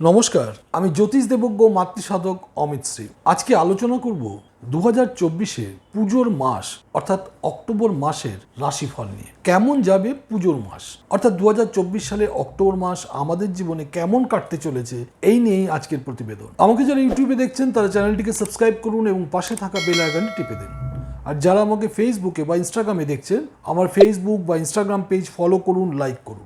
নমস্কার, আমি জ্যোতিষ দেবজ্ঞ মাতৃসাধক অমিত শ্রী। আজকে আলোচনা করব দু হাজার চব্বিশে পুজোর মাস, অর্থাৎ অক্টোবর মাসের রাশিফল নিয়ে। কেমন যাবে পুজোর মাস? অর্থাৎ দু হাজার চব্বিশ অক্টোবর মাস আমাদের জীবনে কেমন কাটতে চলেছে, এই নিয়েই আজকের প্রতিবেদন। আমাকে যারা ইউটিউবে দেখছেন, তারা চ্যানেলটিকে সাবস্ক্রাইব করুন এবং পাশে থাকা বেল আইকনটি টিপে দিন। আর যারা আমাকে ফেসবুকে বা ইনস্টাগ্রামে দেখছেন, আমার ফেসবুক বা ইনস্টাগ্রাম পেজ ফলো করুন লাইক করুন।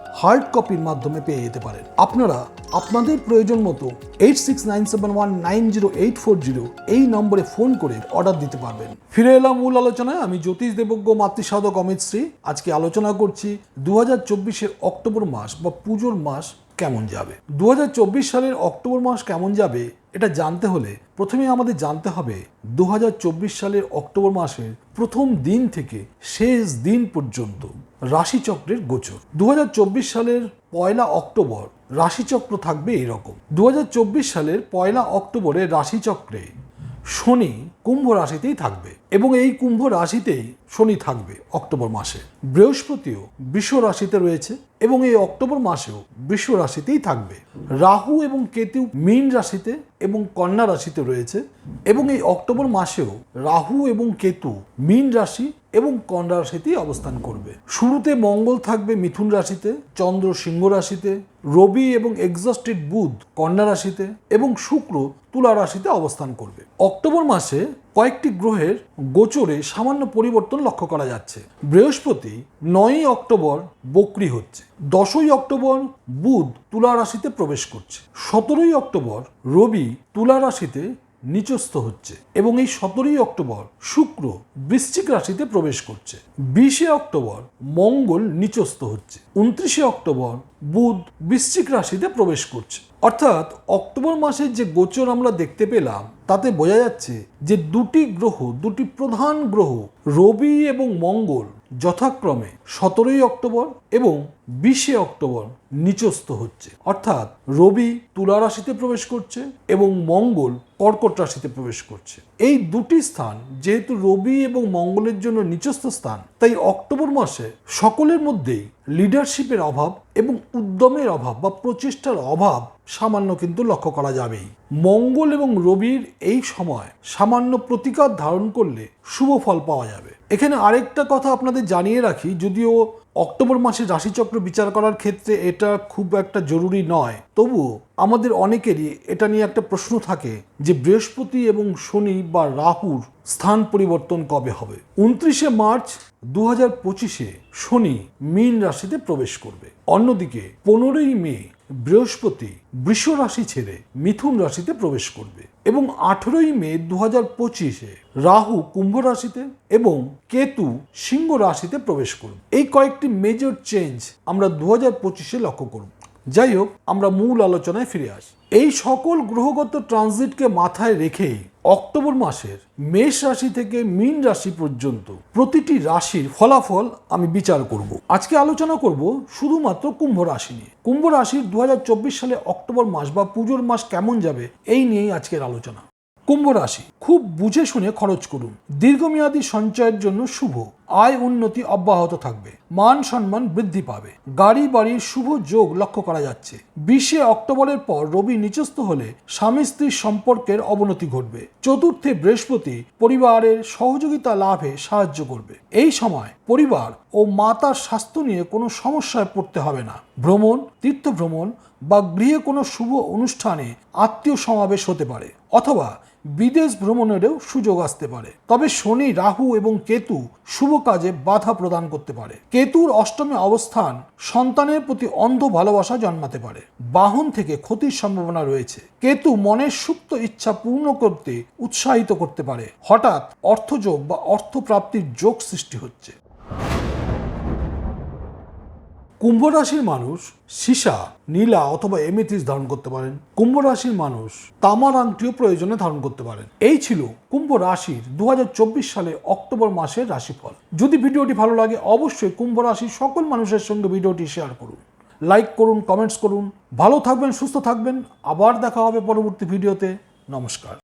হার্ড কপির মাধ্যমে পেয়ে যেতে পারেন। আপনারা আপনাদের প্রয়োজন মতো eight six nine seven one nine zero eight four zero এই নম্বরে ফোন করে অর্ডার দিতে পারবেন। ফিরে এলাম মূল আলোচনায়। আমি জ্যোতিষ দেবজ্ঞ, মাতৃসাধক অমিত শ্রী। আজকে আলোচনা করছি দু হাজার চব্বিশের অক্টোবর মাস বা পুজোর মাস কেমন যাবে? দুহাজার চব্বিশ সালের অক্টোবর মাস কেমন যাবে, এটা জানতে হলে প্রথমে আমাদের জানতে হবে দুহাজার চব্বিশ সালের অক্টোবর মাসের প্রথম দিন থেকে শেষ দিন পর্যন্ত রাশিচক্রের গোচর। দু হাজার চব্বিশ সালের পয়লা অক্টোবর রাশিচক্র থাকবে এরকম। দু হাজার চব্বিশ সালের পয়লা অক্টোবরে রাশিচক্রে শনি কুম্ভ রাশিতেই থাকবে এবং এই কুম্ভ রাশিতেই শনি থাকবে অক্টোবর মাসে। বৃহস্পতিও বিশ্ব রাশিতে রয়েছে এবং এই অক্টোবর মাসেও বিশ্ব রাশিতেই থাকবে। রাহু এবং কেতু মীন রাশিতে এবং কন্যা রাশিতে রয়েছে এবং এই অক্টোবর মাসেও রাহু এবং কেতু মীন রাশি এবং কন্যা রাশিতেই অবস্থান করবে। শুরুতে মঙ্গল থাকবে মিথুন রাশিতে, চন্দ্র সিংহ রাশিতে, রবি এবং এক্সস্টেড বুধ কন্যা রাশিতে এবং শুক্র তুলা রাশিতে অবস্থান করবে। অক্টোবর মাসে কয়েকটি গ্রহের গোচরে সামান্য পরিবর্তন লক্ষ্য করা যাচ্ছে। বৃহস্পতি নয়ই অক্টোবর বকরি হচ্ছে, দশই অক্টোবর বুধ তুলা রাশিতে প্রবেশ করছে, সতেরোই অক্টোবর রবি তুলা রাশিতে নিচস্থ হচ্ছে এবং এই সতেরোই অক্টোবর শুক্র বৃশ্চিক রাশিতে প্রবেশ করছে। বিশে অক্টোবর মঙ্গল নিচস্থ হচ্ছে। উনত্রিশে অক্টোবর বুধ বৃশ্চিক রাশিতে প্রবেশ করছে। অর্থাৎ অক্টোবর মাসের যে গোচর আমরা দেখতে পেলাম, তাতে বোঝা যাচ্ছে যে দুটি গ্রহ, দুটি প্রধান গ্রহ, রবি এবং মঙ্গল যথাক্রমে সতেরোই অক্টোবর এবং বিশে অক্টোবর নিচস্থ হচ্ছে। অর্থাৎ রবি তুলা রাশিতে প্রবেশ করছে এবং মঙ্গল কর্কট রাশিতে প্রবেশ করছে। এই দুটি স্থান যেহেতু রবি এবং মঙ্গলের জন্য নিচস্থ স্থান, তাই অক্টোবর মাসে সকলের মধ্যেই লিডারশিপের অভাব এবং উদ্যমের অভাব বা প্রচেষ্টার অভাব সামান্য কিন্তু লক্ষ্য করা যাবেই। মঙ্গল এবং রবির এই সময় সামান্য প্রতিকার ধারণ করলে শুভ ফল পাওয়া যাবে। এখানে আরেকটা কথা আপনাদের জানিয়ে রাখি, যদিও অক্টোবর মাসে রাশিচক্র বিচার করার ক্ষেত্রে এটা খুব একটা জরুরি নয়। তবুও আমাদের অনেকেরই এটা নিয়ে একটা প্রশ্ন থাকে যে বৃহস্পতি এবং শনি বা রাহুর স্থান পরিবর্তন কবে হবে? উনত্রিশে মার্চ দু হাজার পঁচিশে শনি মীন রাশিতে প্রবেশ করবে। অন্যদিকে পনেরোই মে বৃহস্পতি বৃষ রাশি ছেড়ে মিথুন রাশিতে প্রবেশ করবে এবং আঠেরোই মে দু হাজার পঁচিশে রাহু কুম্ভ রাশিতে এবং কেতু সিংহ রাশিতে প্রবেশ করবে। এই কয়েকটি মেজর চেঞ্জ আমরা দু হাজার পঁচিশে লক্ষ্য করব। যাই হোক আমরা মূল আলোচনায় ফিরে আসি। এই সকল গ্রহগত ট্রানজিটকে মাথায় রেখেই অক্টোবর মাসের মেষ রাশি থেকে মীন রাশি পর্যন্ত প্রতিটি রাশির ফলাফল আমি বিচার করব। আজকে আলোচনা করব শুধুমাত্র কুম্ভ রাশি নিয়ে। কুম্ভ রাশির দু হাজার চব্বিশ সালে অক্টোবর মাস বা পুজোর মাস কেমন যাবে, এই নিয়েই আজকের আলোচনা। কুম্ভ রাশি, খুব বুঝে শুনে খরচ করুন। দীর্ঘমেয়াদী সঞ্চয়ের জন্য শুভ। আয় উন্নতি অব্যাহত থাকবে। মান সম্মান বৃদ্ধি পাবে। গাড়ি বাড়ির শুভ যোগ লক্ষ্য করা যাচ্ছে। বিশে অক্টোবরের পর রবি নিচস্থ হলে স্বামী স্ত্রীর সম্পর্কের অবনতি ঘটবে। চতুর্থে বৃহস্পতি পরিবারের সহযোগিতা লাভে সাহায্য করবে। এই সময় পরিবার ও মাতার স্বাস্থ্য নিয়ে কোনো সমস্যায় পড়তে হবে না। ভ্রমণ তীর্থ ভ্রমণ বা গৃহে কোনো শুভ অনুষ্ঠানে আত্মীয় সমাবেশ হতে পারে অথবা বিদেশ ভ্রমণেরও সুযোগ আসতে পারে। তবে শনি, রাহু এবং কেতু শুভ কাজে বাধা প্রদান করতে পারে। কেতুর অষ্টমে অবস্থান সন্তানের প্রতি অন্ধ ভালোবাসা জন্মাতে পারে। বাহন থেকে ক্ষতির সম্ভাবনা রয়েছে। কেতু মনের সুপ্ত ইচ্ছা পূর্ণ করতে উৎসাহিত করতে পারে। হঠাৎ অর্থযোগ বা অর্থপ্রাপ্তির যোগ সৃষ্টি হচ্ছে। কুম্ভ রাশির মানুষ সীসা, নীলা অথবা এমিথিস ধারণ করতে পারেন। কুম্ভ রাশির মানুষ তামার আংটিও প্রয়োজনে ধারণ করতে পারেন। এই ছিল কুম্ভ রাশির দু হাজার চব্বিশ সালে অক্টোবর মাসের রাশিফল। যদি ভিডিওটি ভালো লাগে, অবশ্যই কুম্ভ রাশির সকল মানুষের সঙ্গে ভিডিওটি শেয়ার করুন। লাইক করুন, কমেন্টস করুন। ভালো থাকবেন, সুস্থ থাকবেন। আবার দেখা হবে পরবর্তী ভিডিওতে। নমস্কার।